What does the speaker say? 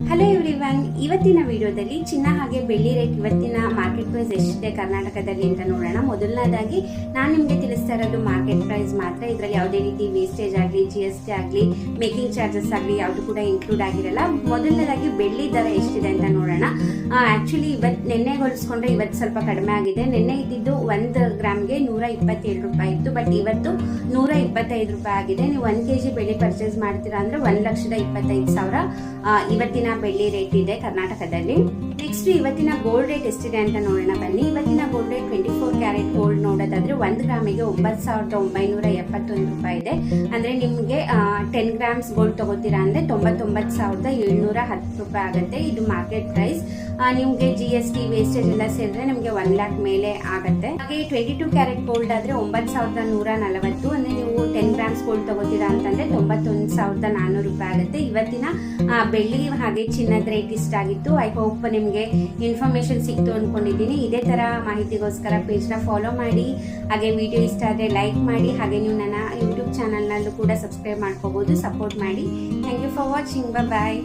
Hello everyone ಇವತ್ತಿನ ವಿಡಿಯೋದಲ್ಲಿ ಚಿನ್ನ ಹಾಗೆ ಬೆಳ್ಳಿ ರೇಟ್ ಇವತ್ತಿನ ಮಾರ್ಕೆಟ್ ಪ್ರೈಸ್ ಎಷ್ಟಿದೆ ಕರ್ನಾಟಕದಲ್ಲಿ ಅಂತ ನೋಡೋಣ. ಮೊದಲನೇದಾಗಿ ನಾನು ನಿಮಗೆ ತಿಳಿಸ್ತಾ ಇರೋದು ಮಾರ್ಕೆಟ್ ಪ್ರೈಸ್ ಮಾತ್ರ. ಇದರಲ್ಲಿ ಯಾವುದೇ ರೀತಿ ವೇಸ್ಟೇಜ್ ಆಗಲಿ ಜಿ ಎಸ್ ಟಿ ಆಗಲಿ ಮೇಕಿಂಗ್ ಚಾರ್ಜಸ್ ಆಗಲಿ ಯಾವುದು ಕೂಡ ಇನ್ಕ್ಲೂಡ್ ಆಗಿರಲ್ಲ. ಮೊದಲನೇದಾಗಿ ಬೆಳ್ಳಿ ದರ ಎಷ್ಟಿದೆ ಅಂತ ನೋಡೋಣ. ಆ್ಯಕ್ಚುಲಿ ಇವತ್ತು ನಿನ್ನೆ ಹೋಲಿಸ್ಕೊಂಡ್ರೆ ಇವತ್ತು ಸ್ವಲ್ಪ ಕಡಿಮೆ ಆಗಿದೆ. ನಿನ್ನೆ ಇದ್ದಿದ್ದು ಒಂದು ಗ್ರಾಮ್ಗೆ ನೂರ ಇಪ್ಪತ್ತೇಳು ರೂಪಾಯಿ ಇತ್ತು ಬಟ್ ಇವತ್ತು ನೂರ ಇಪ್ಪತ್ತೈದು ರೂಪಾಯಿ ಆಗಿದೆ. ನೀವು ಒಂದು ಕೆ ಜಿ ಬೆಳ್ಳಿ ಪರ್ಚೇಸ್ ಮಾಡ್ತೀರಾ ಅಂದರೆ ಒಂದು ಲಕ್ಷದ ಇಪ್ಪತ್ತೈದು ಸಾವಿರ ಆ, ಇವತ್ತಿನ ಬೆಳ್ಳಿ ರೇಟ್ ಇದೆ ಕರ್ನಾಟಕದಲ್ಲಿ. ನೆಕ್ಸ್ಟ್ ಇವತ್ತಿನ ಗೋಲ್ಡ್ ರೇಟ್ ಎಷ್ಟಿದೆ ಅಂತ ನೋಡೋಣ ಬನ್ನಿ. ಇವತ್ತಿನ gold rate twenty four carat gold ನೋಡೋದಾದ್ರೆ ಒಂದು ಗ್ರಾಮಿಗೆ ಒಂಬತ್ತು ಸಾವಿರದ ಒಂಬೈನೂರ ಎಪ್ಪತ್ತೊಂದು ರೂಪಾಯಿ ಇದೆ. ಅಂದ್ರೆ ನಿಮಗೆ ಟೆನ್ ಗ್ರಾಮ್ಸ್ ಗೋಲ್ಡ್ ತಗೋತೀರಾ ಅಂದ್ರೆ ತೊಂಬತ್ತೊಂಬತ್ತು ಸಾವಿರದ ಏಳ್ನೂರ ಹತ್ತು ರೂಪಾಯಿ ಆಗುತ್ತೆ. ಇದು ಮಾರ್ಕೆಟ್ ಪ್ರೈಸ್ ನಿಮಗೆ ಜಿ ಎಸ್ ಟಿ ವೇಸ್ಟೇಜ್ ಎಲ್ಲ ಸೇರಿದ್ರೆ ನಿಮಗೆ ಒನ್ ಲ್ಯಾಕ್ ಮೇಲೆ ಆಗುತ್ತೆ. ಹಾಗೆ ಟ್ವೆಂಟಿ ಟೂ ಕ್ಯಾರೆಟ್ ಗೋಲ್ಡ್ ಆದ್ರೆ ಒಂಬತ್ತು ಸಾವಿರದ ನೂರ ನಲವತ್ತು. ಅಂದ್ರೆ ಗೋಲ್ಡ್ ತಗೋತೀರಾ ಅಂತಂದ್ರೆ ತೊಂಬತ್ತೊಂದು ಸಾವಿರದ ನಾನ್ನೂರು ರೂಪಾಯಿ ಆಗುತ್ತೆ. ಇವತ್ತಿನ ಬೆಳ್ಳಿ ಹಾಗೆ ಚಿನ್ನದ ರೇಟ್ ಇಷ್ಟ ಆಗಿತ್ತು. ಐ ಹೋಪ್ ನಿಮಗೆ ಇನ್ಫಾರ್ಮೇಶನ್ ಸಿಕ್ತು ಅಂದ್ಕೊಂಡಿದ್ದೀನಿ ಇದೇ ಥರ ಮಾಹಿತಿಗೋಸ್ಕರ ಪೇಜ್ನ ಫಾಲೋ ಮಾಡಿ. ಹಾಗೆ ವಿಡಿಯೋ ಇಷ್ಟ ಆದರೆ ಲೈಕ್ ಮಾಡಿ. ಹಾಗೆ ನೀವು ನನ್ನ ಯೂಟ್ಯೂಬ್ ಚಾನಲ್ನಲ್ಲೂ ಕೂಡ ಸಬ್ಸ್ಕ್ರೈಬ್ ಮಾಡ್ಕೋಬೋದು. ಸಪೋರ್ಟ್ ಮಾಡಿ. Thank you for watching bye